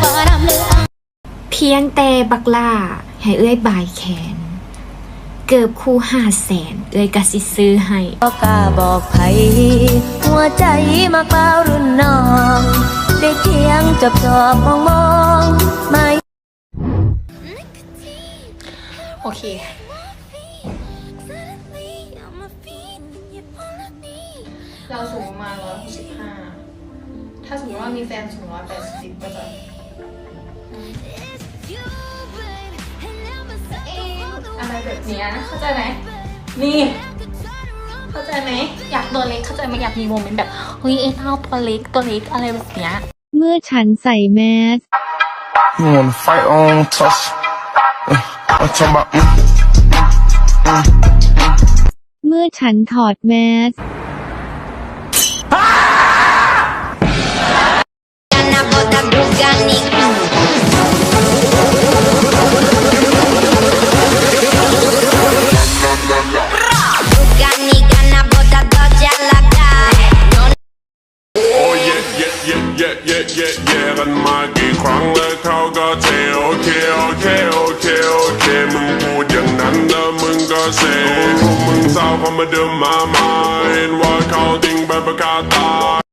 ฟ้าดำเหลืองเพียงแต่บักล่าให้เอ้ยบายแขน เกือบคู่ห้าแสนเอ้ยกะสิซื้อให้บอกกล้าบอกไผหัวใจมาเปล่ารุ่นน้อง ได้เพียงจบจอบมองมองไม่โอเคเราสูงประมาณร้อยหกสิบห้าถ้าสมมติว่ามีแฟนสูงร้อยแปดสิบก็จะ แบบเนี้ยเข้าใจไหมนี่ เข้าใจไหมอยากตัวเล็กเข้าใจไหมอยากมีโมเมนต์แบบเฮ้ยไอ้เท่าตัวเล็กตัวเล็กอะไรแบบเนี้ยเมื่อฉันใส่แมส You wanna fight on toss? Uh, I'm talking about. Mm. เมื่อฉันถอดแมส Gana bota Bugatti Bugatti ย่เย่เย่เย่เย่กันมากี่ครั้งแล้วเขาก็เทโอเคโอเคโอเคโอเคมึงพูดอย่างนั้นแล้วมึงก็เซพวกมึงเศร้าเขามาเดิมมามาเห็นว่าเขาดิ้งไปประกาศตาย